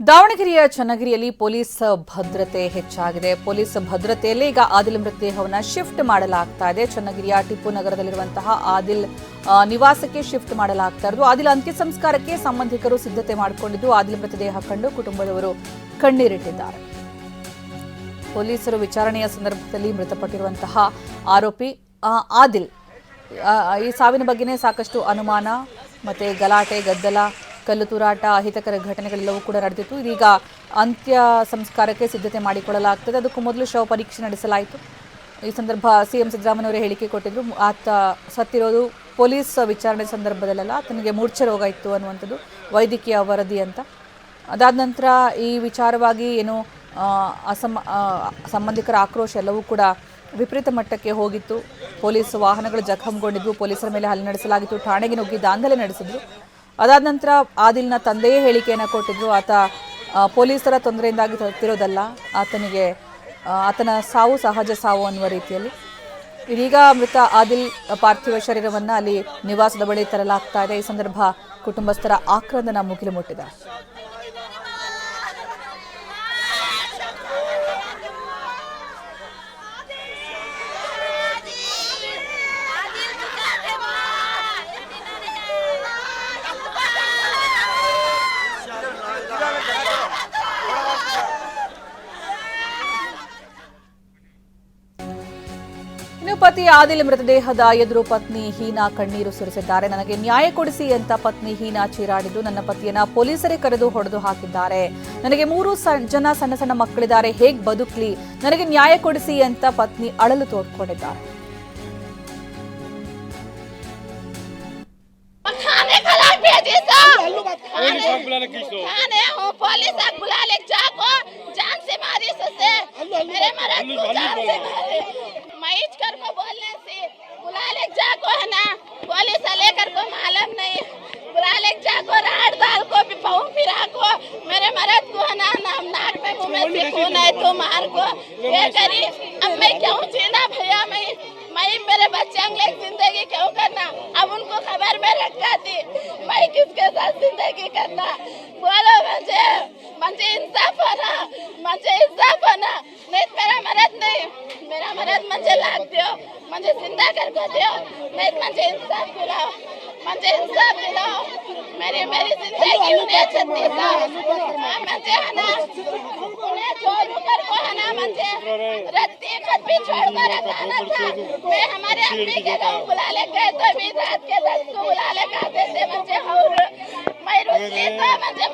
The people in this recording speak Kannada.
ದಾವಣಗೆರೆಯ ಚನ್ನಗಿರಿಯಲ್ಲಿ ಪೊಲೀಸ್ ಭದ್ರತೆ ಹೆಚ್ಚಾಗಿದೆ. ಪೊಲೀಸ್ ಭದ್ರತೆಯಲ್ಲಿ ಈಗ ಆದಿಲ್ ಮೃತದೇಹವನ್ನು ಶಿಫ್ಟ್ ಮಾಡಲಾಗ್ತಾ ಇದೆ. ಚನ್ನಗಿರಿಯ ಟಿಪ್ಪು ನಗರದಲ್ಲಿರುವಂತಹ ಆದಿಲ್ ನಿವಾಸಕ್ಕೆ ಶಿಫ್ಟ್ ಮಾಡಲಾಗ್ತಾ ಇರೋದು. ಆದಿಲ್ ಅಂತ್ಯ ಸಂಸ್ಕಾರಕ್ಕೆ ಸಂಬಂಧಿಕರು ಸಿದ್ಧತೆ ಮಾಡಿಕೊಂಡಿದ್ದು, ಆದಿಲ್ ಮೃತದೇಹ ಕಂಡು ಕುಟುಂಬದವರು ಕಣ್ಣೀರಿಟ್ಟಿದ್ದಾರೆ. ಪೊಲೀಸರು ವಿಚಾರಣೆಯ ಸಂದರ್ಭದಲ್ಲಿ ಮೃತಪಟ್ಟಿರುವಂತಹ ಆರೋಪಿ ಆದಿಲ್ ಈ ಸಾವಿನ ಬಗ್ಗೆನೇ ಸಾಕಷ್ಟು ಅನುಮಾನ, ಮತ್ತೆ ಗಲಾಟೆ, ಗದ್ದಲ ಕಲ್ಲು ತೂರಾಟ, ಅಹಿತಕರ ಘಟನೆಗಳೆಲ್ಲವೂ ಕೂಡ ನಡೆದಿತ್ತು. ಇದೀಗ ಅಂತ್ಯ ಸಂಸ್ಕಾರಕ್ಕೆ ಸಿದ್ಧತೆ ಮಾಡಿಕೊಳ್ಳಲಾಗ್ತದೆ. ಅದಕ್ಕೂ ಮೊದಲು ಶವ ಪರೀಕ್ಷೆ ನಡೆಸಲಾಯಿತು. ಈ ಸಂದರ್ಭ ಸಿಎಂ ಸಿದ್ದರಾಮಯ್ಯವರೇ ಹೇಳಿಕೆ ಕೊಟ್ಟಿದ್ರು. ಆತ ಸತ್ತಿರೋದು ಪೊಲೀಸ್ ವಿಚಾರಣೆ ಸಂದರ್ಭದಲ್ಲೆಲ್ಲ. ಆತನಿಗೆ ಮೂರ್ಛೆ ರೋಗ ಇತ್ತು ಅನ್ನುವಂಥದ್ದು ವೈದ್ಯಕೀಯ ವರದಿ ಅಂತ. ಅದಾದ ನಂತರ ಈ ವಿಚಾರವಾಗಿ ಏನು ಅಸಮ ಸಂಬಂಧಿಕರ ಆಕ್ರೋಶ ಎಲ್ಲವೂ ಕೂಡ ವಿಪರೀತ ಮಟ್ಟಕ್ಕೆ ಹೋಗಿತ್ತು. ಪೊಲೀಸ್ ವಾಹನಗಳು ಜಖಂಗೊಂಡಿದ್ವು. ಪೊಲೀಸರ ಮೇಲೆ ಹಲ್ಲೆ ನಡೆಸಲಾಗಿತ್ತು. ಠಾಣೆಗೆ ನುಗ್ಗಿ ದಾಂಧಲೆ ನಡೆಸಿದ್ರು. ಅದಾದ ನಂತರ ಆದಿಲ್ನ ತಂದೆಯೇ ಹೇಳಿಕೆಯನ್ನು ಕೊಟ್ಟಿದ್ದರು ಆತ ಪೊಲೀಸರ ತೊಂದರೆಯಿಂದಾಗಿ ತರುತ್ತಿರೋದಲ್ಲ ಆತನಿಗೆ ಆತನ ಸಾವು ಸಹಜ ಸಾವು ಅನ್ನುವ ರೀತಿಯಲ್ಲಿ. ಇದೀಗ ಮೃತ ಆದಿಲ್ ಪಾರ್ಥಿವ ಶರೀರವನ್ನು ಅಲ್ಲಿ ನಿವಾಸದ ಬಳಿ ತರಲಾಗ್ತಾ ಇದೆ. ಈ ಸಂದರ್ಭ ಕುಟುಂಬಸ್ಥರ ಆಕ್ರಂದನ ಮುಗಿಲು ಮುಟ್ಟಿದೆ. ಇನ್ನು ಪತಿ ಆದಿಲ್ ಮೃತದೇಹದ ಎದುರು ಪತ್ನಿ ಹೀನಾ ಕಣ್ಣೀರು ಸುರಿಸಿದ್ದಾರೆ. ನನಗೆ ನ್ಯಾಯ ಕೊಡಿಸಿ ಅಂತ ಪತ್ನಿ ಹೀನಾ ಚೀರಾಡಿದ್ದು ನನ್ನ ಪತಿಯನ್ನ ಪೊಲೀಸರೇ ಕರೆದು ಹೊಡೆದು ಹಾಕಿದ್ದಾರೆ. ನನಗೆ ಮೂರು ಸಣ್ಣ- ಜನ ಸಣ್ಣ ಸಣ್ಣ ಮಕ್ಕಳಿದ್ದಾರೆ. ಹೇಗ್ ಬದುಕ್ಲಿ? ನನಗೆ ನ್ಯಾಯ ಕೊಡಿಸಿ ಅಂತ ಪತ್ನಿ ಅಳಲು ತೋಡ್ಕೊಂಡಿದ್ದಾರೆ. से को से मईच कर को बोलने से। बुला ले जाको है ना। पुलिस लेकर को मालूम नहीं। बुला ले जाको राड दाल को भी पाऊ फिरा को मेरे मरद को है ना नाम नाक में मुँह में से खून है तो मार को। ये करी अब मैं क्यों जीना भैया? मैं मैं मेरे बच्चे अगले ज़िंदगी क्यों करना? अब उनको खबर में रखा थी मैं किसके साथ ज़िंदगी करना बोलो मुझे। मुझे इंसाफ होना। मुझे इंसाफ होना। तो मेरा मरद नहीं। मेरा मरद मुझे लाग दियो। मुझे ज़िंदा कर को दियो। नहीं मुझे इंसाफ दिलाओ। मुझे इंसाफ दिलाओ। मेरी मेरी ज़िंदगी उन्हें छत्ती मुझे है ना उन्हें छोड़ कर को है ना मुझे। रत्ती खत भी छोड़ कर रखाना था। मैं हमारे अम्मी के गाँव बुला ले गए तो भी रात के दस को बुला ले। गाते थे मुझे और मैं रुकी तो मुझे